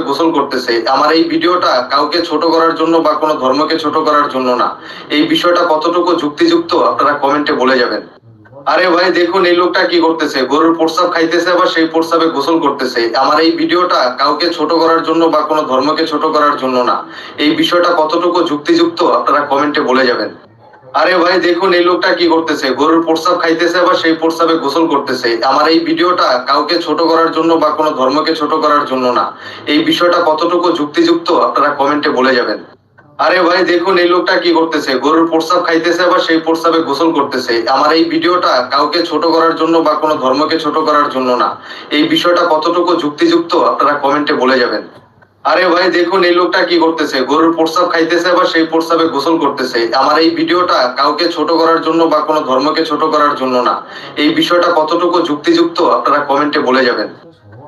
গোসল করতেছে। আমার এই ভিডিওটা কাউকে ছোট করার জন্য বা কোনো ধর্মকে ছোট করার জন্য না। এই বিষয়টা কতটুকু যুক্তিযুক্ত আপনারা কমেন্টে বলে যাবেন। আরে ভাই, দেখুন এই লোকটা কি করতেছে? গরুর প্রস্রাব খাইতেছে, আবার সেই প্রস্রাবে গোসল করতেছে। আমার এই ভিডিওটা কাউকে ছোট করার জন্য বা কোনো ধর্মকে ছোট করার জন্য না। এই বিষয়টা কতটুকু যুক্তিযুক্ত আপনারা কমেন্টে বলে যাবেন। আরে ভাই, দেখুন, এই লোকটা কি করতেছে? গরুর প্রস্রাব খাইতেছে, আবার সেই প্রস্রাবে গোসল করতেছে। আমার এই ভিডিওটা কাউকে ছোট করার জন্য বা কোনো ধর্মকে ছোট করার জন্য না। এই বিষয়টা কতটুকু যুক্তিযুক্ত, আপনারা কমেন্টে বলে যাবেন। আরে ভাই, দেখুন, এই লোকটা কি করতেছে? গরুর প্রস্রাব খাইতেছে, আবার সেই প্রস্রাবে গোসল করতেছে। আমার এই ভিডিওটা কাউকে ছোট করার জন্য বা কোনো ধর্মকে ছোট করার জন্য না। এই বিষয়টা কতটুকু যুক্তিযুক্ত, আপনারা কমেন্টে বলে যাবেন। আরে ভাই, দেখুন, এই লোকটা কি করতেছে? গরুর প্রস্রাব খাইতেছে বা সেই প্রস্রাবে গোসল করতেছে। আমার এই ভিডিওটা কাউকে ছোট করার জন্য বা কোনো ধর্মকে ছোট করার জন্য না। এই বিষয়টা কতটুকু যুক্তিযুক্ত, আপনারা কমেন্টে বলে যাবেন।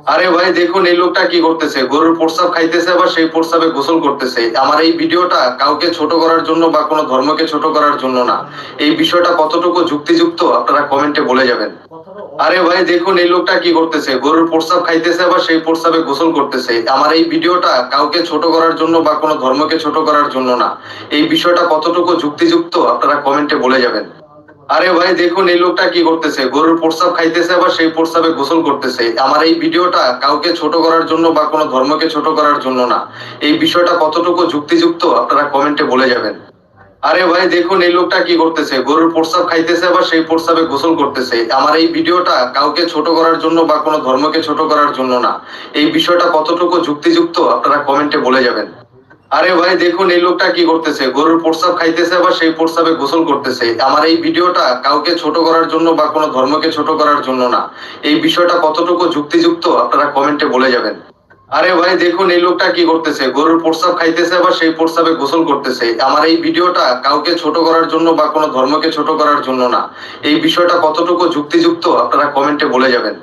আরে ভাই, দেখুন, এই লোকটা কি করতেছে? গরুর প্রস্রাব খাইতেছে, আবার সেই প্রস্রাবে গোসল করতেছে। আমার এই ভিডিওটা কাউকে ছোট করার জন্য বা কোনো ধর্মকে ছোট করার জন্য না। এই বিষয়টা কতটুকু যুক্তিযুক্ত, আপনারা কমেন্টে বলে যাবেন। আরে ভাই, দেখুন, এই লোকটা কি করতেছে? গরুর প্রস্রাব খাইতেছে, আবার সেই প্রস্রাবে গোসল করতেছে। আমার এই ভিডিওটা কাউকে ছোট করার জন্য বা কোনো ধর্মকে ছোট করার জন্য না। এই বিষয়টা কতটুকু যুক্তিযুক্ত, আপনারা কমেন্টে বলে যাবেন। আরে ভাই, দেখুন, এই লোকটা কি করতেছে? গরুর প্রস্রাব খাইতেছে, আবার সেই প্রস্রাবে গোসল করতেছে। আমার এই ভিডিওটা কাউকে ছোট করার জন্য বা কোনো ধর্মকে ছোট করার জন্য না। এই বিষয়টা কতটুকু যুক্তিযুক্ত, আপনারা কমেন্টে বলে যাবেন। আরে ভাই, দেখুন, এই লোকটা কি করতেছে? গরুর প্রস্রাব খাইতেছে, আবার সেই প্রস্রাবে গোসল করতেছে। আমার এই ভিডিওটা কাউকে ছোট করার জন্য বা কোনো ধর্মকে ছোট করার জন্য না। এই বিষয়টা কতটুকু যুক্তিযুক্ত, আপনারা কমেন্টে বলে যাবেন। আরে ভাই, দেখুন, এই লোকটা কি করতেছে? গরুর প্রস্রাব খাইতেছে, আবার সেই প্রস্রাবে গোসল করতেছে। আমার এই ভিডিওটা কাউকে ছোট করার জন্য বা কোনো ধর্মকে ছোট করার জন্য না। এই বিষয়টা কতটুকু যুক্তিযুক্ত, আপনারা কমেন্টে বলে যাবেন। আরে ভাই, দেখুন, এই লোকটা কি করতেছে? গরুর প্রস্রাব খাইতেছে, আবার সেই প্রস্রাবে গোসল করতেছে। আমার এই ভিডিওটা কাউকে ছোট করার জন্য বা কোনো ধর্মকে ছোট করার জন্য না। এই বিষয়টা কতটুকু যুক্তিযুক্ত, আপনারা কমেন্টে বলে যাবেন।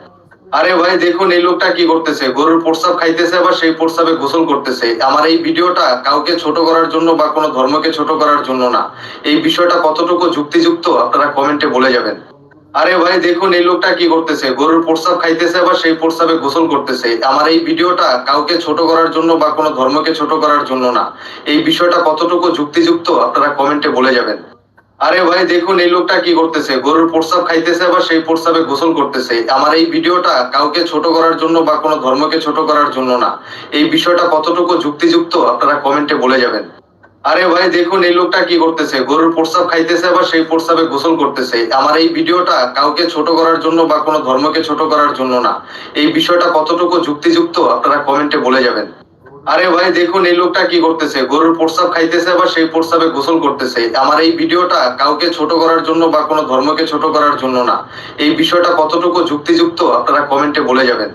আরে ভাই, দেখুন, এই লোকটা কি করতেছে? গরুর প্রস্রাব খাইতেছে, আবার সেই প্রস্রাবে গোসল করতেছে। আমার এই ভিডিওটা কাউকে ছোট করার জন্য বা কোনো ধর্মকে ছোট করার জন্য না। এই বিষয়টা কতটুকু যুক্তিযুক্ত, আপনারা কমেন্টে বলে যাবেন। আরে ভাই, দেখুন, এই লোকটা কি করতেছে? গরুর প্রস্রাব খাইতেছে, আবার সেই প্রস্রাবে গোসল করতেছে। আমার এই ভিডিওটা কাউকে ছোট করার জন্য বা কোনো ধর্মকে ছোট করার জন্য না। এই বিষয়টা কতটুকু যুক্তিযুক্ত, আপনারা কমেন্টে বলে যাবেন। আরে ভাই, দেখুন, এই লোকটা কি করতেছে? গরুর প্রস্রাব খাইতেছে, আবার সেই প্রস্রাবে গোসল করতেছে। আমার এই ভিডিওটা কাউকে ছোট করার জন্য বা কোনো ধর্মকে ছোট করার জন্য না। এই বিষয়টা কতটুকু যুক্তিযুক্ত, আপনারা কমেন্টে বলে যাবেন। আরে ভাই, দেখুন, এই লোকটা কি করতেছে? গরুর প্রস্রাব খাইতেছে, আবার সেই প্রস্রাবে গোসল করতেছে। আমার এই ভিডিওটা কাউকে ছোট করার জন্য বা কোনো ধর্মকে ছোট করার জন্য না। এই বিষয়টা কতটুকু যুক্তিযুক্ত, আপনারা কমেন্টে বলে যাবেন। আরে ভাই, দেখুন, এই লোকটা কি করতেছে? গরুর প্রস্রাব খাইতেছে, আবার সেই প্রস্রাবে গোসল করতেছে। আমার এই ভিডিওটা কাউকে ছোট করার জন্য বা কোনো ধর্মকে ছোট করার জন্য না। এই বিষয়টা কতটুকু যুক্তিযুক্ত, আপনারা কমেন্টে বলে যাবেন।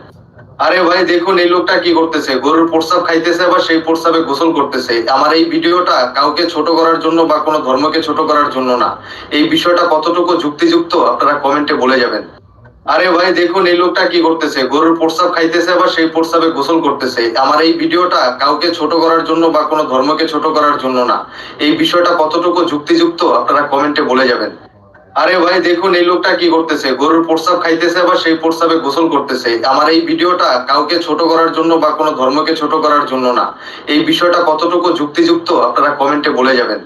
আরে ভাই, দেখুন, এই লোকটা কি করতেছে? গরুর প্রস্রাব খাইতেছে, আবার সেই প্রস্রাবে গোসল করতেছে। আমার এই ভিডিওটা কাউকে ছোট করার জন্য বা কোনো ধর্মকে ছোট করার জন্য না। এই বিষয়টা কতটুকু যুক্তিযুক্ত, আপনারা কমেন্টে বলে যাবেন। আরে ভাই, দেখুন, এই লোকটা কি করতেছে? গরুর প্রস্রাব খাইতেছে, আবার সেই প্রস্রাবে গোসল করতেছে। আমার এই ভিডিওটা কাউকে ছোট করার জন্য বা কোনো ধর্মকে ছোট করার জন্য না। এই বিষয়টা কতটুকু যুক্তিযুক্ত, আপনারা কমেন্টে বলে যাবেন। আরে ভাই, দেখুন, এই লোকটা কি করতেছে? গরুর প্রস্রাব খাইতেছে, আবার সেই প্রস্রাবে গোসল করতেছে। আমার এই ভিডিওটা কাউকে ছোট করার জন্য বা কোনো ধর্মকে ছোট করার জন্য না। এই বিষয়টা কতটুকু যুক্তিযুক্ত, আপনারা কমেন্টে বলে যাবেন।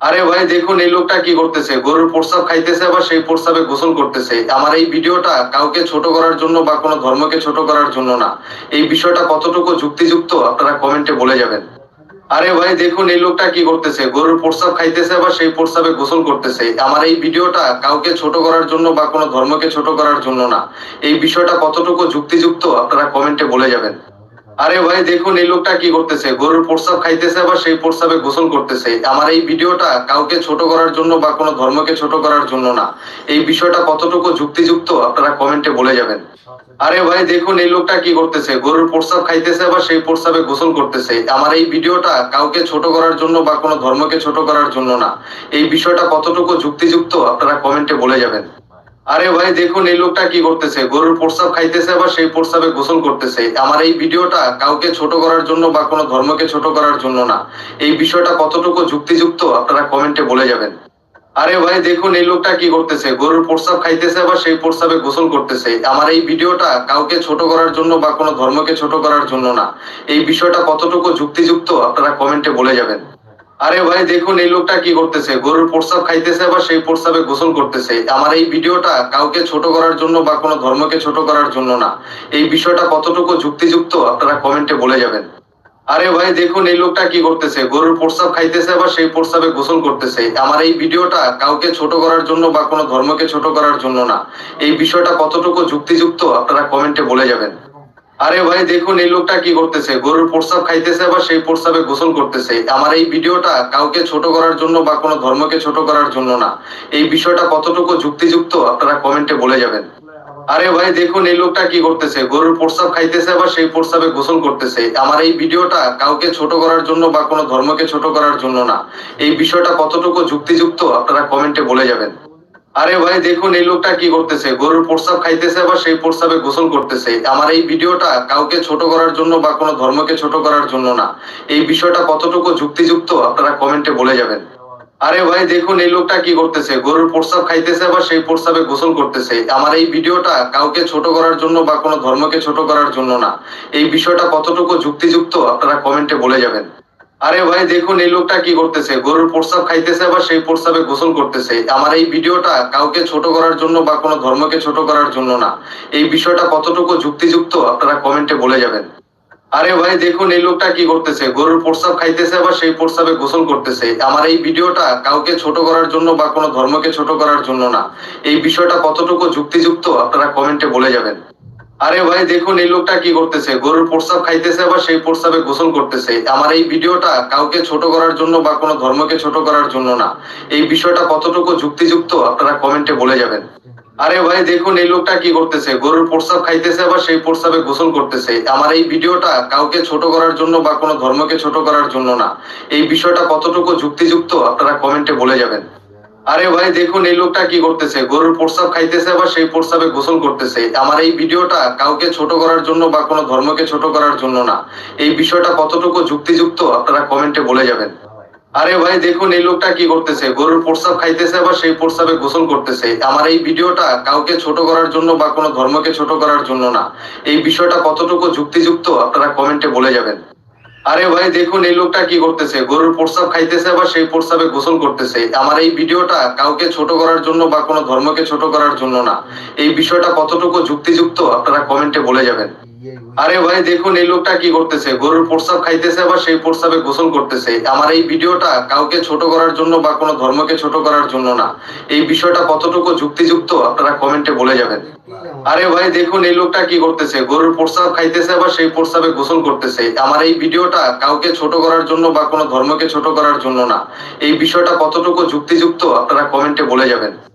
আরে ভাই, দেখুন, এই লোকটা কি করতেছে? গরুর প্রস্রাব খাইতেছে, আবার সেই প্রস্রাবে গোসল করতেছে। আমার এই ভিডিওটা কাউকে ছোট করার জন্য বা কোনো ধর্মকে ছোট করার জন্য না। এই বিষয়টা কতটুকু যুক্তিযুক্ত, আপনারা কমেন্টে বলে যাবেন। আরে ভাই, দেখুন, এই লোকটা কি করতেছে? গরুর প্রস্রাব খাইতেছে, আবার সেই প্রস্রাবে গোসল করতেছে। আমার এই ভিডিওটা কাউকে ছোট করার জন্য বা কোনো ধর্মকে ছোট করার জন্য না। এই বিষয়টা কতটুকু যুক্তিযুক্ত, আপনারা কমেন্টে বলে যাবেন। আরে ভাই, দেখুন, এই লোকটা কি করতেছে? গরুর প্রস্রাব খাইতেছে, আবার সেই প্রস্রাবে গোসল করতেছে। আমার এই ভিডিওটা কাউকে ছোট করার জন্য বা কোনো ধর্মকে ছোট করার জন্য না। এই বিষয়টা কতটুকু যুক্তিযুক্ত, আপনারা কমেন্টে বলে যাবেন। আরে ভাই, দেখুন, এই লোকটা কি করতেছে? গরুর প্রস্রাব খাইতেছে, আবার সেই প্রস্রাবে গোসল করতেছে। আমার এই ভিডিওটা কাউকে ছোট করার জন্য বা কোনো ধর্মকে ছোট করার জন্য না। এই বিষয়টা কতটুকু যুক্তিযুক্ত, আপনারা কমেন্টে বলে যাবেন। আরে ভাই, দেখুন, এই লোকটা কি করতেছে? গরুর প্রস্রাব খাইতেছে, আবার সেই প্রস্রাবে গোসল করতেছে। আমার এই ভিডিওটা কাউকে ছোট করার জন্য বা কোনো ধর্মকে ছোট করার জন্য না। এই বিষয়টা কতটুকু যুক্তিযুক্ত, আপনারা কমেন্টে বলে যাবেন। আরে ভাই, দেখুন, এই লোকটা কি করতেছে? গরুর প্রস্রাব খাইতেছে, আবার সেই প্রস্রাবে গোসল করতেছে। আমার এই ভিডিওটা কাউকে ছোট করার জন্য বা কোনো ধর্মকে ছোট করার জন্য না। এই বিষয়টা কতটুকু যুক্তিযুক্ত, আপনারা কমেন্টে বলে যাবেন। আরে ভাই, দেখুন, এই লোকটা কি করতেছে? গরুর প্রস্রাব খাইতেছে, আবার সেই প্রস্রাবে গোসল করতেছে। আমার এই ভিডিওটা কাউকে ছোট করার জন্য বা কোনো ধর্মকে ছোট করার জন্য না। এই বিষয়টা কতটুকু যুক্তিযুক্ত, আপনারা কমেন্টে বলে যাবেন। আরে ভাই, দেখুন, এই লোকটা কি করতেছে? গরুর প্রস্রাব খাইতেছে, আবার সেই প্রস্রাবে গোসল করতেছে। আমার এই ভিডিওটা কাউকে ছোট করার জন্য বা কোনো ধর্মকে ছোট করার জন্য না। এই বিষয়টা কতটুকু যুক্তিযুক্ত, আপনারা কমেন্টে বলে যাবেন। আরে ভাই, দেখুন, এই লোকটা কি করতেছে? গরুর প্রস্রাব খাইতেছে, আবার সেই প্রস্রাবে গোসল করতেছে। আমার এই ভিডিওটা কাউকে ছোট করার জন্য বা কোনো ধর্মকে ছোট করার জন্য না। এই বিষয়টা কতটুকু যুক্তিযুক্ত, আপনারা কমেন্টে বলে যাবেন। আরে ভাই, দেখুন, এই লোকটা কি করতেছে? গরুর প্রস্রাব খাইতেছে, আবার সেই প্রস্রাবে গোসল করতেছে। আমার এই ভিডিওটা কাউকে ছোট করার জন্য বা কোনো ধর্মকে ছোট করার জন্য না। এই বিষয়টা কতটুকু যুক্তিযুক্ত, আপনারা কমেন্টে বলে যাবেন। আরে ভাই, দেখুন, এই লোকটা কি করতেছে? গরুর প্রস্রাব খাইতেছে, আবার সেই প্রস্রাবে গোসল করতেছে। আমার এই ভিডিওটা কাউকে ছোট করার জন্য বা কোনো ধর্মকে ছোট করার জন্য না। এই বিষয়টা কতটুকু যুক্তিযুক্ত, আপনারা কমেন্টে বলে যাবেন। আরে ভাই, দেখুন, এই লোকটা কি করতেছে? গরুর প্রস্রাব খাইতেছে, আবার সেই প্রস্রাবে গোসল করতেছে। আমার এই ভিডিওটা কাউকে ছোট করার জন্য বা কোনো ধর্মকে ছোট করার জন্য না। এই বিষয়টা কতটুকু যুক্তিযুক্ত, আপনারা কমেন্টে বলে যাবেন। আরে ভাই, দেখুন, এই লোকটা কি করতেছে? গরুর প্রস্রাব খাইতেছে, আবার সেই প্রস্রাবে গোসল করতেছে। আমার এই ভিডিওটা কাউকে ছোট করার জন্য বা কোনো ধর্মকে ছোট করার জন্য না। এই বিষয়টা কতটুকু যুক্তিযুক্ত, আপনারা কমেন্টে বলে যাবেন। আরে ভাই, দেখুন, এই লোকটা কি করতেছে? গরুর প্রস্রাব খাইতেছে, আবার সেই প্রস্রাবে গোসল করতেছে। আমার এই ভিডিওটা কাউকে ছোট করার জন্য বা কোনো ধর্মকে ছোট করার জন্য না। এই বিষয়টা কতটুকু যুক্তিযুক্ত, আপনারা কমেন্টে বলে যাবেন। আরে ভাই, দেখুন, এই লোকটা কি করতেছে? গরুর প্রস্রাব খাইতেছে, আবার সেই প্রস্রাবে গোসল করতেছে। আমার এই ভিডিওটা কাউকে ছোট করার জন্য বা কোনো ধর্মকে ছোট করার জন্য না। এই বিষয়টা কতটুকু যুক্তিযুক্ত, আপনারা কমেন্টে বলে যাবেন। আরে ভাই, দেখুন, এই লোকটা কি করতেছে? গরুর প্রস্রাব খাইতেছে, আবার সেই প্রস্রাবে গোসল করতেছে। আমার এই ভিডিওটা কাউকে ছোট করার জন্য বা কোনো ধর্মকে ছোট করার জন্য না। এই বিষয়টা কতটুকু যুক্তিযুক্ত, আপনারা কমেন্টে বলে যাবেন। আরে ভাই, দেখুন, এই লোকটা কি করতেছে? গরুর প্রস্রাব খাইতেছে, আবার সেই প্রস্রাবে গোসল করতেছে। আমার এই ভিডিওটা কাউকে ছোট করার জন্য বা কোনো ধর্মকে ছোট করার জন্য না। এই বিষয়টা কতটুকু যুক্তিযুক্ত, আপনারা কমেন্টে বলে যাবেন। আরে ভাই, দেখুন, এই লোকটা কি করতেছে? গরুর প্রস্রাব খাইতেছে, আবার সেই প্রস্রাবে গোসল করতেছে। আমার এই ভিডিওটা কাউকে ছোট করার জন্য বা কোনো ধর্মকে ছোট করার জন্য না। এই বিষয়টা কতটুকু যুক্তিযুক্ত, আপনারা কমেন্টে বলে যাবেন। আরে ভাই, দেখুন, এই লোকটা কি করতেছে? গরুর প্রস্রাব খাইতেছে বা সেই প্রস্রাবে গোসল করতেছে। আমার এই ভিডিওটা কাউকে ছোট করার জন্য বা কোনো ধর্মকে ছোট করার জন্য না। এই বিষয়টা কতটুকু যুক্তিযুক্ত, আপনারা কমেন্টে বলে যাবেন। আরে ভাই, দেখুন, এই লোকটা কি করতেছে? গরুর প্রস্রাব খাইতেছে, আবার সেই প্রস্রাবে গোসল করতেছে। আমার এই ভিডিওটা কাউকে ছোট করার জন্য বা কোনো ধর্মকে ছোট করার জন্য না। এই বিষয়টা কতটুকু যুক্তিযুক্ত, আপনারা কমেন্টে বলে যাবেন। আরে ভাই, দেখুন, এই লোকটা কি করতেছে? গরুর প্রস্রাব খাইতেছে, আবার সেই প্রস্রাবে গোসল করতেছে। আমার এই ভিডিওটা কাউকে ছোট করার জন্য বা কোনো ধর্মকে ছোট করার জন্য না। এই বিষয়টা কতটুকু যুক্তিযুক্ত, আপনারা কমেন্টে বলে যাবেন।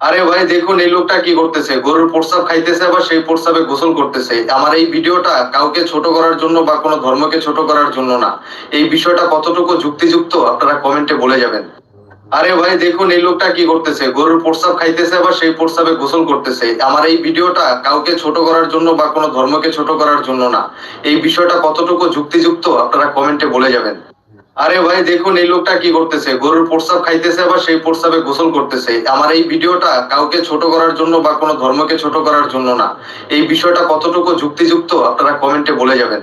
আরে ভাই, দেখুন, এই লোকটা কি করতেছে? গরুর প্রস্রাব খাইতেছে, আবার সেই প্রস্রাবে গোসল করতেছে। আমার এই ভিডিওটা কাউকে ছোট করার জন্য বা কোনো ধর্মকে ছোট করার জন্য না। এই বিষয়টা কতটুকু যুক্তিযুক্ত, আপনারা কমেন্টে বলে যাবেন। আরে ভাই, দেখুন, এই লোকটা কি করতেছে? গরুর প্রস্রাব খাইতেছে, আবার সেই প্রস্রাবে গোসল করতেছে। আমার এই ভিডিওটা কাউকে ছোট করার জন্য বা কোনো ধর্মকে ছোট করার জন্য না। এই বিষয়টা কতটুকু যুক্তিযুক্ত, আপনারা কমেন্টে বলে যাবেন। আরে ভাই, দেখুন এই লোকটা কি করতেছে। গরুর প্রস্রাব খাইতেছে, আবার সেই প্রস্রাবে গোসল করতেছে। আমার এই ভিডিওটা কাউকে ছোট করার জন্য বা কোনো ধর্মকে ছোট করার জন্য না। এই বিষয়টা কতটুকু যুক্তিযুক্ত, আপনারা কমেন্টে বলে যাবেন।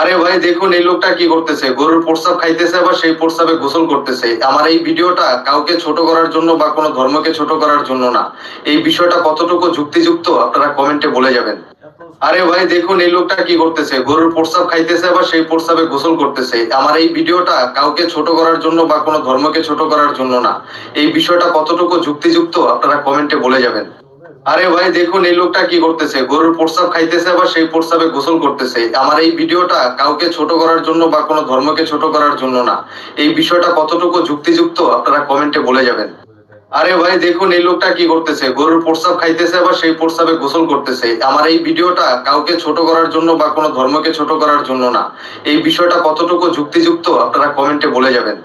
আরে ভাই, দেখুন এই লোকটা কি করতেছে। গরুর প্রস্রাব খাইতেছে, আবার সেই প্রস্রাবে গোসল করতেছে। আমার এই ভিডিওটা কাউকে ছোট করার জন্য বা কোনো ধর্মকে ছোট করার জন্য না। এই বিষয়টা কতটুকু যুক্তিযুক্ত, আপনারা কমেন্টে বলে যাবেন। আরে ভাই, দেখুন, এই লোকটা কি করতেছে? গরুর প্রস্রাব খাইতেছে, আবার সেই প্রস্রাবে গোসল করতেছে। আমার এই ভিডিওটা কাউকে ছোট করার জন্য বা কোনো ধর্মকে ছোট করার জন্য না। এই বিষয়টা কতটুকু যুক্তিযুক্ত, আপনারা কমেন্টে বলে যাবেন। আরে ভাই, দেখুন, এই লোকটা কি করতেছে? গরুর প্রস্রাব খাইতেছে, আবার সেই প্রস্রাবে গোসল করতেছে। আমার এই ভিডিওটা কাউকে ছোট করার জন্য বা কোনো ধর্মকে ছোট করার জন্য না। এই বিষয়টা কতটুকু যুক্তিযুক্ত, আপনারা কমেন্টে বলে যাবেন। আরে ভাই, দেখুন, এই লোকটা কি করতেছে? গরুর প্রস্রাব খাইতেছে, আবার সেই প্রস্রাবে গোসল করতেছে। আমার এই ভিডিওটা কাউকে ছোট করার জন্য বা কোনো ধর্মকে ছোট করার জন্য না। এই বিষয়টা কতটুকু যুক্তিযুক্ত, আপনারা কমেন্টে বলে যাবেন।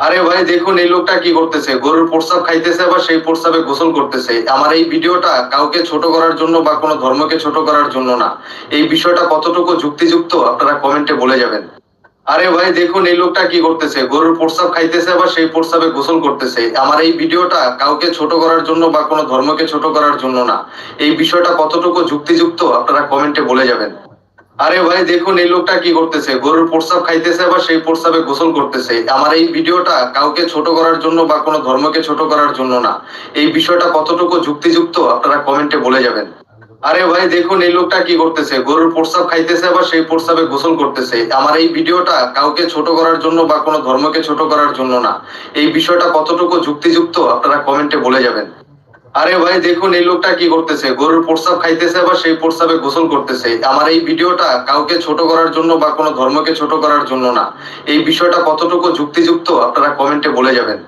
আরে ভাই, দেখুন, এই লোকটা কি করতেছে? গরুর প্রস্রাব খাইতেছে, আবার সেই প্রস্রাবে গোসল করতেছে। আমার এই ভিডিওটা কাউকে ছোট করার জন্য বা কোনো ধর্মকে ছোট করার জন্য না। এই বিষয়টা কতটুকু যুক্তিযুক্ত, আপনারা কমেন্টে বলে যাবেন। আরে ভাই, দেখুন, এই লোকটা কি করতেছে? গরুর প্রস্রাব খাইতেছে, আবার সেই প্রস্রাবে গোসল করতেছে। আমার এই ভিডিওটা কাউকে ছোট করার জন্য বা কোনো ধর্মকে ছোট করার জন্য না। এই বিষয়টা কতটুকু যুক্তিযুক্ত, আপনারা কমেন্টে বলে যাবেন। আরে ভাই, দেখুন, এই লোকটা কি করতেছে? গরুর প্রস্রাব খাইতেছে, আবার সেই প্রস্রাবে গোসল করতেছে। আমার এই ভিডিওটা কাউকে ছোট করার জন্য বা কোনো ধর্মকে ছোট করার জন্য না। এই বিষয়টা কতটুকু যুক্তিযুক্ত, আপনারা কমেন্টে বলে যাবেন। আরে ভাই, দেখুন, এই লোকটা কি করতেছে? গরুর প্রস্রাব খাইতেছে, আবার সেই প্রস্রাবে গোসল করতেছে। আমার এই ভিডিওটা কাউকে ছোট করার জন্য বা কোনো ধর্মকে ছোট করার জন্য না। এই বিষয়টা কতটুকু যুক্তিযুক্ত, আপনারা কমেন্টে বলে যাবেন। আরে ভাই, দেখুন, এই লোকটা কি করতেছে? গরুর প্রস্রাব খাইতেছে, আবার সেই প্রস্রাবে গোসল করতেছে। আমার এই ভিডিওটা কাউকে ছোট করার জন্য বা কোনো ধর্মকে ছোট করার জন্য না। এই বিষয়টা কতটুকু যুক্তিযুক্ত, আপনারা কমেন্টে বলে যাবেন।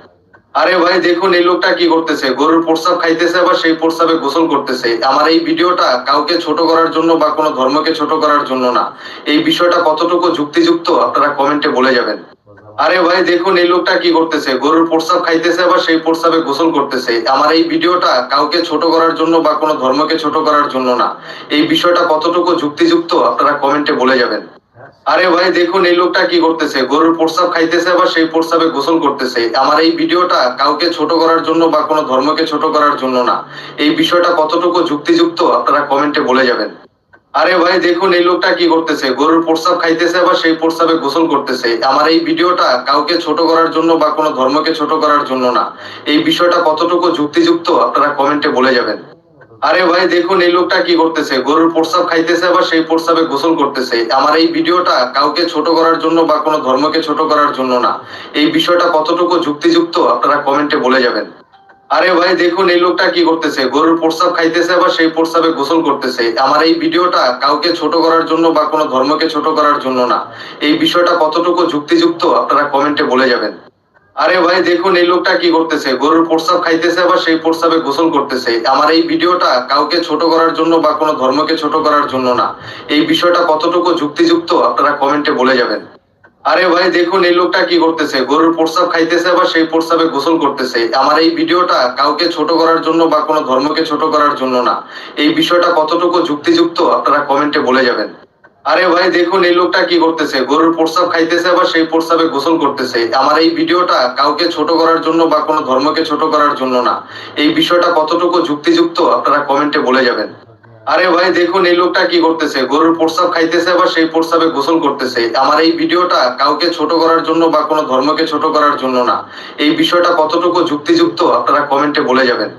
আরে ভাই, দেখুন, এই লোকটা কি করতেছে? গরুর প্রস্রাব খাইতেছে, আবার সেই প্রস্রাবে গোসল করতেছে। আমার এই ভিডিওটা কাউকে ছোট করার জন্য বা কোনো ধর্মকে ছোট করার জন্য না। এই বিষয়টা কতটুকু যুক্তিযুক্ত, আপনারা কমেন্টে বলে যাবেন। আরে ভাই, দেখুন, এই লোকটা কি করতেছে? গরুর প্রস্রাব খাইতেছে, আবার সেই প্রস্রাবে গোসল করতেছে। আমার এই ভিডিওটা কাউকে ছোট করার জন্য বা কোনো ধর্মকে ছোট করার জন্য না। এই বিষয়টা কতটুকু যুক্তিযুক্ত, আপনারা কমেন্টে বলে যাবেন। আরে ভাই, দেখুন, এই লোকটা কি করতেছে? গরুর প্রস্রাব খাইতেছে, আবার সেই প্রস্রাবে গোসল করতেছে। আমার এই ভিডিওটা কাউকে ছোট করার জন্য বা কোনো ধর্মকে ছোট করার জন্য না। এই বিষয়টা কতটুকু যুক্তিযুক্ত, আপনারা কমেন্টে বলে যাবেন। আরে ভাই, দেখুন, এই লোকটা কি করতেছে? গরুর প্রস্রাব খাইতেছে, আবার সেই প্রস্রাবে গোসল করতেছে। আমার এই ভিডিওটা কাউকে ছোট করার জন্য বা কোনো ধর্মকে ছোট করার জন্য না। এই বিষয়টা কতটুকু যুক্তিযুক্ত, আপনারা কমেন্টে বলে যাবেন। আরে ভাই, দেখুন, এই লোকটা কি করতেছে? গরুর প্রস্রাব খাইতেছে, আবার সেই প্রস্রাবে গোসল করতেছে। আমার এই ভিডিওটা কাউকে ছোট করার জন্য বা কোনো ধর্মকে ছোট করার জন্য না। এই বিষয়টা কতটুকু যুক্তিযুক্ত, আপনারা কমেন্টে বলে যাবেন। আরে ভাই, দেখুন, এই লোকটা কি করতেছে? গরুর প্রস্রাব খাইতেছে, আবার সেই প্রস্রাবে গোসল করতেছে। আমার এই ভিডিওটা কাউকে ছোট করার জন্য বা কোনো ধর্মকে ছোট করার জন্য না। এই বিষয়টা কতটুকু যুক্তিযুক্ত, আপনারা কমেন্টে বলে যাবেন। আরে ভাই, দেখুন, এই লোকটা কি করতেছে? গরুর প্রস্রাব খাইতেছে, আবার সেই প্রস্রাবে গোসল করতেছে। আমার এই ভিডিওটা কাউকে ছোট করার জন্য বা কোনো ধর্মকে ছোট করার জন্য না। এই বিষয়টা কতটুকু যুক্তিযুক্ত, আপনারা কমেন্টে বলে যাবেন। আরে ভাই, দেখুন, এই লোকটা কি করতেছে? গরুর প্রস্রাব খাইতেছে, আবার সেই প্রস্রাবে গোসল করতেছে। আমার এই ভিডিওটা কাউকে ছোট করার জন্য বা কোনো ধর্মকে ছোট করার জন্য না। এই বিষয়টা কতটুকু যুক্তিযুক্ত, আপনারা কমেন্টে বলে যাবেন। আরে ভাই, দেখুন, এই লোকটা কি করতেছে? গরুর প্রস্রাব খাইতেছে, আবার সেই প্রস্রাবে গোসল করতেছে। আমার এই ভিডিওটা কাউকে ছোট করার জন্য বা কোনো ধর্মকে ছোট করার জন্য না। এই বিষয়টা কতটুকু যুক্তিযুক্ত, আপনারা কমেন্টে বলে যাবেন। আরে ভাই, দেখুন, এই লোকটা কি করতেছে? গরুর প্রস্রাব খাইতেছে, আবার সেই প্রস্রাবে গোসল করতেছে। আমার এই ভিডিওটা কাউকে ছোট করার জন্য বা কোনো ধর্মকে ছোট করার জন্য না। এই বিষয়টা কতটুকু যুক্তিযুক্ত, আপনারা কমেন্টে বলে যাবেন।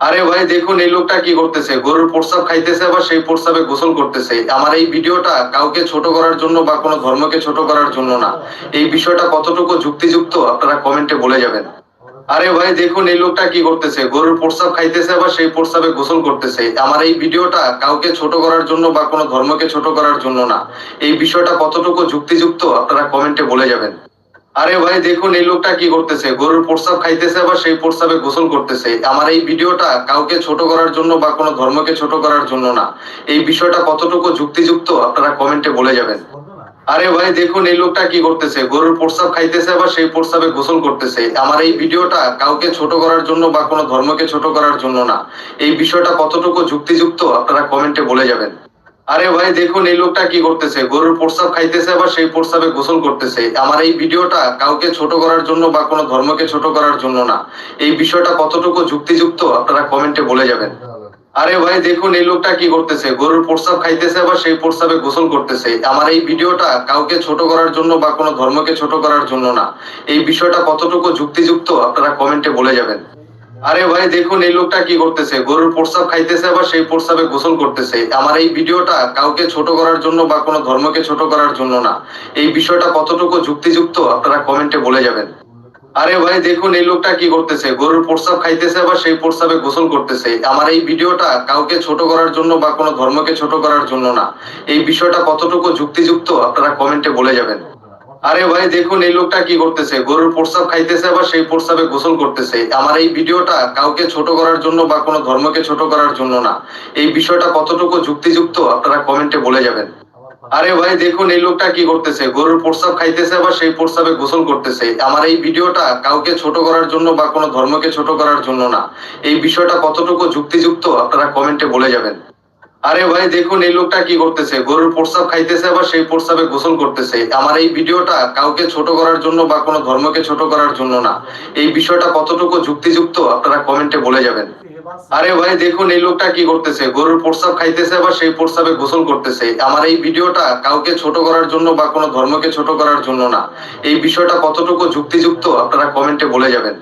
আরে ভাই, দেখুন, এই লোকটা কি করতেছে? গরুর প্রস্রাব খাইতেছে, আবার সেই প্রস্রাবে গোসল করতেছে। আমার এই ভিডিওটা কাউকে ছোট করার জন্য বা কোনো ধর্মকে ছোট করার জন্য না। এই বিষয়টা কতটুকু যুক্তিযুক্ত, আপনারা কমেন্টে বলে যাবেন। আরে ভাই, দেখুন, এই লোকটা কি করতেছে? গরুর প্রস্রাব খাইতেছে, আবার সেই প্রস্রাবে গোসল করতেছে। আমার এই ভিডিওটা কাউকে ছোট করার জন্য বা কোনো ধর্মকে ছোট করার জন্য না। এই বিষয়টা কতটুকু যুক্তিযুক্ত, আপনারা কমেন্টে বলে যাবেন। আরে ভাই, দেখুন, এই লোকটা কি করতেছে? গরুর প্রস্রাব খাইতেছে, আবার সেই প্রস্রাবে গোসল করতেছে। আমার এই ভিডিওটা কাউকে ছোট করার জন্য বা কোনো ধর্মকে ছোট করার জন্য না। এই বিষয়টা কতটুকু যুক্তিযুক্ত, আপনারা কমেন্টে বলে যাবেন। আরে ভাই, দেখুন, এই লোকটা কি করতেছে? গরুর প্রস্রাব খাইতেছে, আবার সেই প্রস্রাবে গোসল করতেছে। আমার এই ভিডিওটা কাউকে ছোট করার জন্য বা কোনো ধর্মকে ছোট করার জন্য না। এই বিষয়টা কতটুকু যুক্তিযুক্ত, আপনারা কমেন্টে বলে যাবেন। আরে ভাই, দেখুন, এই লোকটা কি করতেছে? গরুর প্রস্রাব খাইতেছে, আবার সেই প্রস্রাবে গোসল করতেছে। আমার এই ভিডিওটা কাউকে ছোট করার জন্য বা কোনো ধর্মকে ছোট করার জন্য না। এই বিষয়টা কতটুকু যুক্তিযুক্ত, আপনারা কমেন্টে বলে যাবেন। আরে ভাই, দেখুন, এই লোকটা কি করতেছে? গরুর প্রস্রাব খাইতেছে, আবার সেই প্রস্রাবে গোসল করতেছে। আমার এই ভিডিওটা কাউকে ছোট করার জন্য বা কোনো ধর্মকে ছোট করার জন্য না। এই বিষয়টা কতটুকু যুক্তিযুক্ত, আপনারা কমেন্টে বলে যাবেন। আরে ভাই, দেখুন, এই লোকটা কি করতেছে? গরুর প্রস্রাব খাইতেছে, আবার সেই প্রস্রাবে গোসল করতেছে। আমার এই ভিডিওটা কাউকে ছোট করার জন্য বা কোনো ধর্মকে ছোট করার জন্য না। এই বিষয়টা কতটুকু যুক্তিযুক্ত, আপনারা কমেন্টে বলে যাবেন। আরে ভাই, দেখুন, এই লোকটা কি করতেছে? গরুর প্রস্রাব খাইতেছে, আবার সেই প্রস্রাবে গোসল করতেছে। আমার এই ভিডিওটা কাউকে ছোট করার জন্য বা কোনো ধর্মকে ছোট করার জন্য না। এই বিষয়টা কতটুকু যুক্তিযুক্ত, আপনারা কমেন্টে বলে যাবেন। আরে ভাই, দেখুন, এই লোকটা কি করতেছে? গরুর প্রস্রাব খাইতেছে, আবার সেই প্রস্রাবে গোসল করতেছে। আমার এই ভিডিওটা কাউকে ছোট করার জন্য বা কোনো ধর্মকে ছোট করার জন্য না। এই বিষয়টা কতটুকু যুক্তিযুক্ত, আপনারা কমেন্টে বলে যাবেন। আরে ভাই, দেখুন, এই লোকটা কি করতেছে? গরুর প্রস্রাব খাইতেছে, আবার সেই প্রস্রাবে গোসল করতেছে। আমার এই ভিডিওটা কাউকে ছোট করার জন্য বা কোনো ধর্মকে ছোট করার জন্য না। এই বিষয়টা কতটুকু যুক্তিযুক্ত, আপনারা কমেন্টে বলে যাবেন। আরে ভাই, দেখুন, এই লোকটা কি করতেছে? গরুর প্রস্রাব খাইতেছে, আবার সেই প্রস্রাবে গোসল করতেছে। আমার এই ভিডিওটা কাউকে ছোট করার জন্য বা কোনো ধর্মকে ছোট করার জন্য না। এই বিষয়টা কতটুকু যুক্তিযুক্ত, আপনারা কমেন্টে বলে যাবেন। আরে ভাই, দেখুন, এই লোকটা কি করতেছে? গরুর প্রস্রাব খাইতেছে, আবার সেই প্রস্রাবে গোসল করতেছে। আমার এই ভিডিওটা কাউকে ছোট করার জন্য বা কোনো ধর্মকে ছোট করার জন্য না। এই বিষয়টা কতটুকু যুক্তিযুক্ত, আপনারা কমেন্টে বলে যাবেন।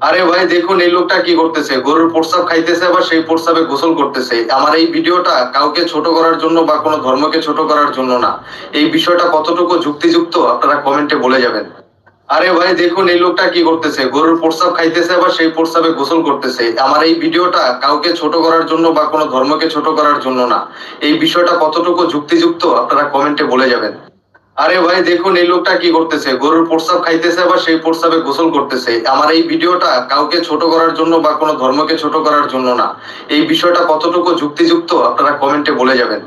আরে ভাই, দেখুন, এই লোকটা কি করতেছে? গরুর প্রস্রাব খাইতেছে, আবার সেই প্রস্রাবে গোসল করতেছে। আমার এই ভিডিওটা কাউকে ছোট করার জন্য বা কোনো ধর্মকে ছোট করার জন্য না। এই বিষয়টা কতটুকু যুক্তিযুক্ত, আপনারা কমেন্টে বলে যাবেন। আরে ভাই, দেখুন, এই লোকটা কি করতেছে? গরুর প্রস্রাব খাইতেছে, আবার সেই প্রস্রাবে গোসল করতেছে। আমার এই ভিডিওটা কাউকে ছোট করার জন্য বা কোনো ধর্মকে ছোট করার জন্য না। এই বিষয়টা কতটুকু যুক্তিযুক্ত, আপনারা কমেন্টে বলে যাবেন। আরে ভাই, দেখুন, এই লোকটা কি করতেছে? গরুর প্রস্রাব খাইতেছে, আবার সেই প্রস্রাবে গোসল করতেছে। আমার এই ভিডিওটা কাউকে ছোট করার জন্য বা কোনো ধর্মকে ছোট করার জন্য না। এই বিষয়টা কতটুকু যুক্তিযুক্ত, আপনারা কমেন্টে বলে যাবেন।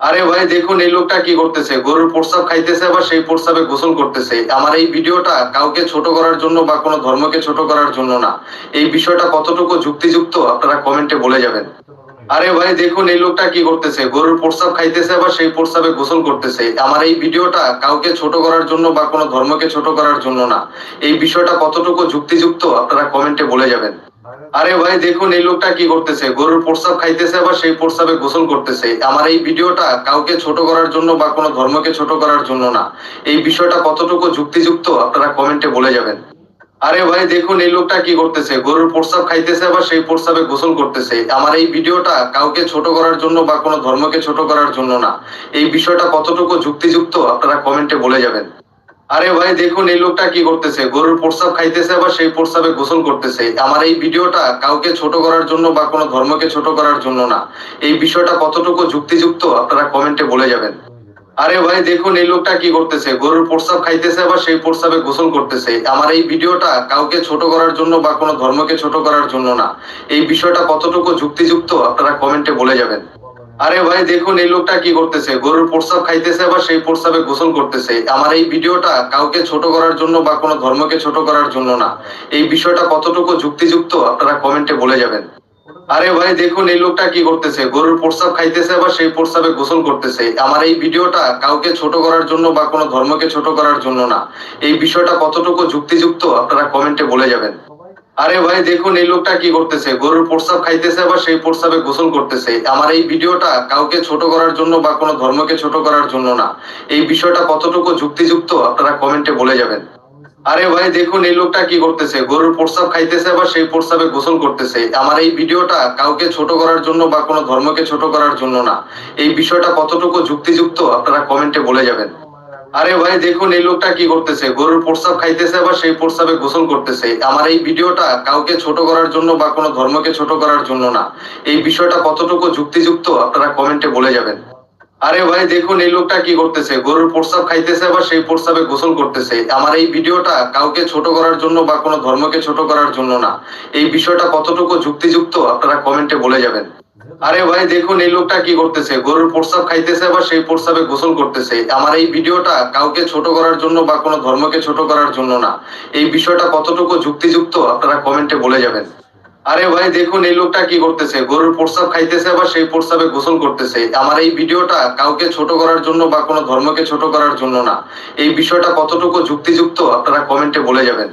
আরে ভাই, দেখুন, এই লোকটা কি করতেছে? গরুর প্রস্রাব খাইতেছে বা সেই প্রস্রাবে গোসল করতেছে। আমার এই ভিডিওটা কাউকে ছোট করার জন্য বা কোনো ধর্মকে ছোট করার জন্য না। এই বিষয়টা কতটুকু যুক্তিযুক্ত, আপনারা কমেন্টে বলে যাবেন। আরে ভাই, দেখুন, এই লোকটা কি করতেছে? গরুর প্রস্রাব খাইতেছে, আবার সেই প্রস্রাবে গোসল করতেছে। আমার এই ভিডিওটা কাউকে ছোট করার জন্য বা কোনো ধর্মকে ছোট করার জন্য না। এই বিষয়টা কতটুকু যুক্তিযুক্ত, আপনারা কমেন্টে বলে যাবেন। আরে ভাই, দেখুন, এই লোকটা কি করতেছে? গরুর প্রস্রাব খাইতেছে, আবার সেই প্রস্রাবে গোসল করতেছে। আমার এই ভিডিওটা কাউকে ছোট করার জন্য বা কোনো ধর্মকে ছোট করার জন্য না। এই বিষয়টা কতটুকু যুক্তিযুক্ত, আপনারা কমেন্টে বলে যাবেন। আরে ভাই, দেখুন, এই লোকটা কি করতেছে? গরুর প্রস্রাব খাইতেছে, আবার সেই প্রস্রাবে গোসল করতেছে। আমার এই ভিডিওটা কাউকে ছোট করার জন্য বা কোনো ধর্মকে ছোট করার জন্য না। এই বিষয়টা কতটুকু যুক্তিযুক্ত, আপনারা কমেন্টে বলে যাবেন। আরে ভাই, দেখুন, এই লোকটা কি করতেছে? গরুর প্রস্রাব খাইতেছে, আবার সেই প্রস্রাবে গোসল করতেছে। আমার এই ভিডিওটা কাউকে ছোট করার জন্য বা কোনো ধর্মকে ছোট করার জন্য না। এই বিষয়টা কতটুকু যুক্তিযুক্ত, আপনারা কমেন্টে বলে যাবেন। আরে ভাই, দেখুন, এই লোকটা কি করতেছে? গরুর প্রস্রাব খাইতেছে, আবার সেই প্রস্রাবে গোসল করতেছে। আমার এই ভিডিওটা কাউকে ছোট করার জন্য বা কোনো ধর্মকে ছোট করার জন্য না। এই বিষয়টা কতটুকু যুক্তিযুক্ত, আপনারা কমেন্টে বলে যাবেন। আরে ভাই, দেখুন, এই লোকটা কি করতেছে? গরুর প্রস্রাব খাইতেছে, আবার সেই প্রস্রাবে গোসল করতেছে। আমার এই ভিডিওটা কাউকে ছোট করার জন্য বা কোনো ধর্মকে ছোট করার জন্য না। এই বিষয়টা কতটুকু যুক্তিযুক্ত, আপনারা কমেন্টে বলে যাবেন। আরে ভাই, দেখুন, এই লোকটা কি করতেছে? গরুর প্রস্রাব খাইতেছে, আবার সেই প্রস্রাবে গোসল করতেছে। আমার এই ভিডিওটা কাউকে ছোট করার জন্য বা কোনো ধর্মকে ছোট করার জন্য না। এই বিষয়টা কতটুকু যুক্তিযুক্ত, আপনারা কমেন্টে বলে যাবেন। আরে ভাই, দেখুন, এই লোকটা কি করতেছে? গরুর প্রস্রাব খাইতেছে, আবার সেই প্রস্রাবে গোসল করতেছে। আমার এই ভিডিওটা কাউকে ছোট করার জন্য বা কোনো ধর্মকে ছোট করার জন্য না। এই বিষয়টা কতটুকু যুক্তিযুক্ত, আপনারা কমেন্টে বলে যাবেন। আরে ভাই, দেখুন, এই লোকটা কি করতেছে? গরুর প্রস্রাব খাইতেছে, আবার সেই প্রস্রাবে গোসল করতেছে। আমার এই ভিডিওটা কাউকে ছোট করার জন্য বা কোনো ধর্মকে ছোট করার জন্য না। এই বিষয়টা কতটুকু যুক্তিযুক্ত, আপনারা কমেন্টে বলে যাবেন। আরে ভাই, দেখুন, এই লোকটা কি করতেছে? গরুর প্রস্রাব খাইতেছে, আবার সেই প্রস্রাবে গোসল করতেছে। আমার এই ভিডিওটা কাউকে ছোট করার জন্য বা কোনো ধর্মকে ছোট করার জন্য না। এই বিষয়টা কতটুকু যুক্তিযুক্ত, আপনারা কমেন্টে বলে যাবেন। আরে ভাই, দেখুন, এই লোকটা কি করতেছে? গরুর প্রস্রাব খাইতেছে, আবার সেই প্রস্রাবে গোসল করতেছে। আমার এই ভিডিওটা কাউকে ছোট করার জন্য বা কোনো ধর্মকে ছোট করার জন্য না। এই বিষয়টা কতটুকু যুক্তিযুক্ত, আপনারা কমেন্টে বলে যাবেন। আরে ভাই, দেখুন, এই লোকটা কি করতেছে? গরুর প্রস্রাব খাইতেছে, আবার সেই প্রস্রাবে গোসল করতেছে। আমার এই ভিডিওটা কাউকে ছোট করার জন্য বা কোনো ধর্মকে ছোট করার জন্য না। এই বিষয়টা কতটুকু যুক্তিযুক্ত, আপনারা কমেন্টে বলে যাবেন। আরে ভাই, দেখুন, এই লোকটা কি করতেছে? গরুর প্রস্রাব খাইতেছে, আবার সেই প্রস্রাবে গোসল করতেছে। আমার এই ভিডিওটা কাউকে ছোট করার জন্য বা কোনো ধর্মকে ছোট করার জন্য না। এই বিষয়টা কতটুকু যুক্তিযুক্ত, আপনারা কমেন্টে বলে যাবেন।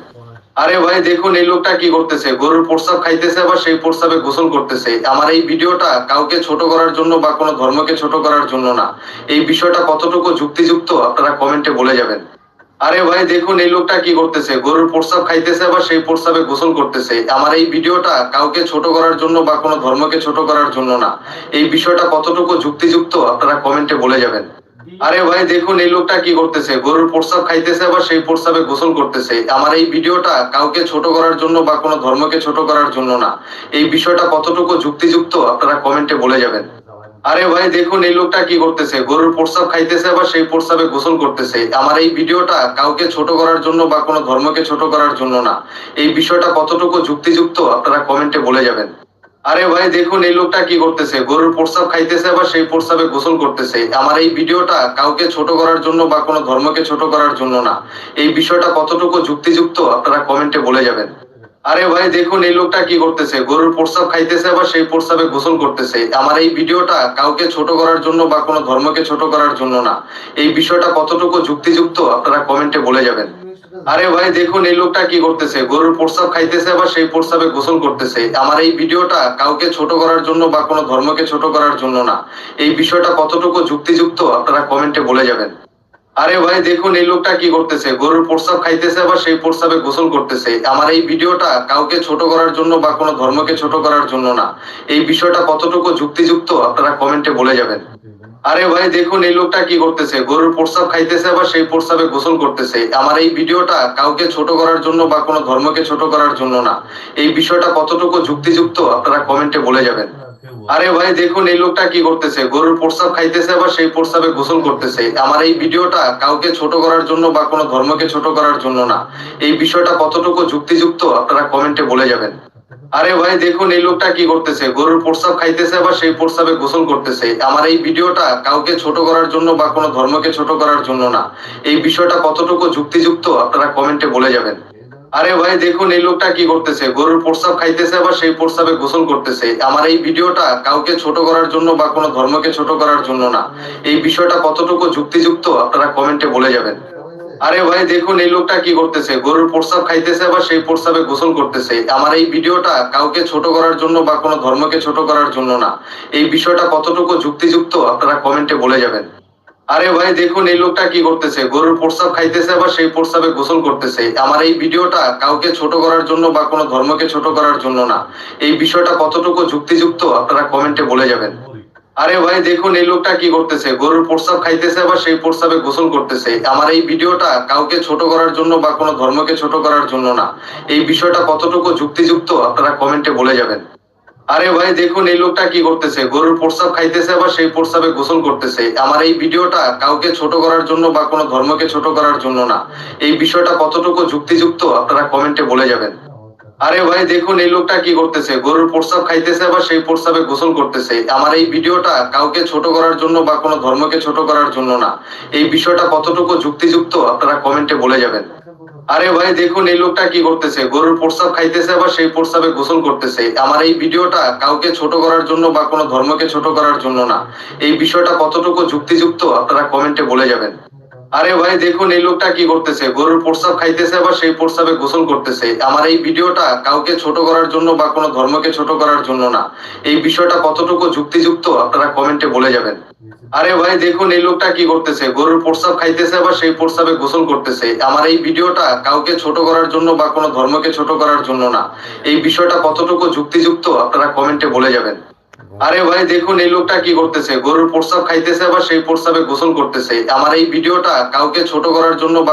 আরে ভাই, দেখুন, এই লোকটা কি করতেছে? গরুর প্রস্রাব খাইতেছে, আবার সেই প্রস্রাবে গোসল করতেছে। আমার এই ভিডিওটা কাউকে ছোট করার জন্য বা কোনো ধর্মকে ছোট করার জন্য না। এই বিষয়টা কতটুকু যুক্তিযুক্ত, আপনারা কমেন্টে বলে যাবেন। আরে ভাই, দেখুন, এই লোকটা কি করতেছে? গরুর প্রস্রাব খাইতেছে, আবার সেই প্রস্রাবে গোসল করতেছে। আমার এই ভিডিওটা কাউকে ছোট করার জন্য বা কোনো ধর্মকে ছোট করার জন্য না। এই বিষয়টা কতটুকু যুক্তিযুক্ত, আপনারা কমেন্টে বলে যাবেন। আরে ভাই, দেখুন, এই লোকটা কি করতেছে? গরুর প্রস্রাব খাইতেছে, আবার সেই প্রস্রাবে গোসল করতেছে। আমার এই ভিডিওটা কাউকে ছোট করার জন্য বা কোনো ধর্মকে ছোট করার জন্য না। এই বিষয়টা কতটুকু যুক্তিযুক্ত, আপনারা কমেন্টে বলে যাবেন। আরে ভাই, দেখুন, এই লোকটা কি করতেছে? গরুর প্রস্রাব খাইতেছে, আবার সেই প্রস্রাবে গোসল করতেছে। আমার এই ভিডিওটা কাউকে ছোট করার জন্য বা কোনো ধর্মকে ছোট করার জন্য না। এই বিষয়টা কতটুকু যুক্তিযুক্ত, আপনারা কমেন্টে বলে যাবেন। আরে ভাই, দেখুন, এই লোকটা কি করতেছে? গরুর প্রস্রাব খাইতেছে, আবার সেই প্রস্রাবে গোসল করতেছে। আমার এই ভিডিওটা কাউকে ছোট করার জন্য বা কোনো ধর্মকে ছোট করার জন্য না। এই বিষয়টা কতটুকু যুক্তিযুক্ত, আপনারা কমেন্টে বলে যাবেন। আরে ভাই, দেখুন, এই লোকটা কি করতেছে? গরুর প্রস্রাব খাইতেছে, আবার সেই প্রস্রাবে গোসল করতেছে। আমার এই ভিডিওটা কাউকে ছোট করার জন্য বা কোনো ধর্মকে ছোট করার জন্য না। এই বিষয়টা কতটুকু যুক্তিযুক্ত, আপনারা কমেন্টে বলে যাবেন। আরে ভাই, দেখুন, এই লোকটা কি করতেছে? গরুর প্রস্রাব খাইতেছে, আবার সেই প্রস্রাবে গোসল করতেছে। আমার এই ভিডিওটা কাউকে ছোট করার জন্য বা কোনো ধর্মকে ছোট করার জন্য না। এই বিষয়টা কতটুকু যুক্তিযুক্ত, আপনারা কমেন্টে বলে যাবেন। আরে ভাই, দেখুন, এই লোকটা কি করতেছে? গরুর প্রস্রাব খাইতেছে, আবার সেই প্রস্রাবে গোসল করতেছে। আমার এই ভিডিওটা কাউকে ছোট করার জন্য বা কোনো ধর্মকে ছোট করার জন্য না। এই বিষয়টা কতটুকু যুক্তিযুক্ত, আপনারা কমেন্টে বলে যাবেন। আরে ভাই, দেখুন, এই লোকটা কি করতেছে? গরুর প্রস্রাব খাইতেছে, আবার সেই প্রস্রাবে গোসল করতেছে। আমার এই ভিডিওটা কাউকে ছোট করার জন্য বা কোনো ধর্মকে ছোট করার জন্য না। এই বিষয়টা কতটুকু যুক্তিযুক্ত, আপনারা কমেন্টে বলে যাবেন। আরে ভাই, দেখুন, এই লোকটা কি করতেছে? গরুর প্রস্রাব খাইতেছে, আবার সেই প্রস্রাবে গোসল করতেছে। আমার এই ভিডিওটা কাউকে ছোট করার জন্য বা কোনো ধর্মকে ছোট করার জন্য না। এই বিষয়টা কতটুকু যুক্তিযুক্ত, আপনারা কমেন্টে বলে যাবেন। আরে ভাই, দেখুন, এই লোকটা কি করতেছে? গরুর প্রস্রাব খাইতেছে, আবার সেই প্রস্রাবে গোসল করতেছে। আমার এই ভিডিওটা কাউকে ছোট করার জন্য বা কোনো ধর্মকে ছোট করার জন্য না। এই বিষয়টা কতটুকু যুক্তিযুক্ত, আপনারা কমেন্টে বলে যাবেন। আরে ভাই, দেখুন, এই লোকটা কি করতেছে? গরুর প্রস্রাব খাইতেছে, আবার সেই প্রস্রাবে গোসল করতেছে। আমার এই ভিডিওটা কাউকে ছোট করার জন্য বা কোনো ধর্মকে ছোট করার জন্য না। এই বিষয়টা কতটুকু যুক্তিযুক্ত, আপনারা কমেন্টে বলে যাবেন। আরে ভাই, দেখুন, এই লোকটা কি করতেছে? গরুর প্রস্রাব খাইতেছে, আবার সেই প্রস্রাবে গোসল করতেছে। আমার এই ভিডিওটা কাউকে ছোট করার জন্য বা কোনো ধর্মকে ছোট করার জন্য না। এই বিষয়টা কতটুকু যুক্তিযুক্ত, আপনারা কমেন্টে বলে যাবেন। আরে ভাই, দেখুন, এই লোকটা কি করতেছে? গরুর প্রস্রাব খাইতেছে, আবার সেই প্রস্রাবে গোসল করতেছে। আমার এই ভিডিওটা কাউকে ছোট করার জন্য বা কোনো ধর্মকে ছোট করার জন্য না। এই বিষয়টা কতটুকু যুক্তিযুক্ত, আপনারা কমেন্টে বলে যাবেন। আরে ভাই, দেখুন, এই লোকটা কি করতেছে? গরুর প্রস্রাব খাইতেছে, আবার সেই প্রস্রাবে গোসল করতেছে। আমার এই ভিডিওটা কাউকে ছোট করার জন্য বা কোনো ধর্মকে ছোট করার জন্য না। এই বিষয়টা কতটুকু যুক্তিযুক্ত, আপনারা কমেন্টে বলে যাবেন। আরে ভাই, দেখুন, এই লোকটা কি করতেছে? গরুর প্রস্রাব খাইতেছে, আবার সেই প্রস্রাবে গোসল করতেছে। আমার এই ভিডিওটা কাউকে ছোট করার জন্য বা কোনো ধর্মকে ছোট করার জন্য না। এই বিষয়টা কতটুকু যুক্তিযুক্ত, আপনারা কমেন্টে বলে যাবেন। আরে ভাই, দেখুন, এই লোকটা কি করতেছে? গরুর প্রস্রাব খাইতেছে, আবার সেই প্রস্রাবে গোসল করতেছে। আমার এই ভিডিওটা কাউকে ছোট করার জন্য বা কোনো ধর্মকে ছোট করার জন্য না। এই বিষয়টা কতটুকু যুক্তিযুক্ত, আপনারা কমেন্টে বলে যাবেন। আরে ভাই, দেখুন, এই লোকটা কি করতেছে? গরুর প্রস্রাব খাইতেছে, আবার সেই প্রস্রাবে গোসল করতেছে। আমার এই ভিডিওটা কাউকে ছোট করার জন্য বা কোনো ধর্মকে ছোট করার জন্য না। এই বিষয়টা কতটুকু যুক্তিযুক্ত, আপনারা কমেন্টে বলে যাবেন। আরে ভাই, দেখুন, এই লোকটা কি করতেছে? গরুর প্রস্রাব খাইতেছে, আবার সেই প্রস্রাবে গোসল করতেছে। আমার এই ভিডিওটা কাউকে ছোট করার জন্য বা কোনো ধর্মকে ছোট করার জন্য না। এই বিষয়টা কতটুকু যুক্তিযুক্ত, আপনারা কমেন্টে বলে যাবেন। আরে ভাই, দেখুন, এই লোকটা কি করতেছে? গরুর প্রস্রাব খাইতেছে, আবার সেই প্রস্রাবে গোসল করতেছে। আমার এই ভিডিওটা কাউকে ছোট করার জন্য বা কোনো ধর্মকে ছোট করার জন্য না। এই বিষয়টা কতটুকু যুক্তিযুক্ত, আপনারা কমেন্টে বলে যাবেন। আরে ভাই, দেখুন, এই লোকটা কি করতেছে? গরুর প্রস্রাব খাইতেছে, আবার সেই প্রস্রাবে গোসল করতেছে। আমার এই ভিডিওটা কাউকে ছোট করার জন্য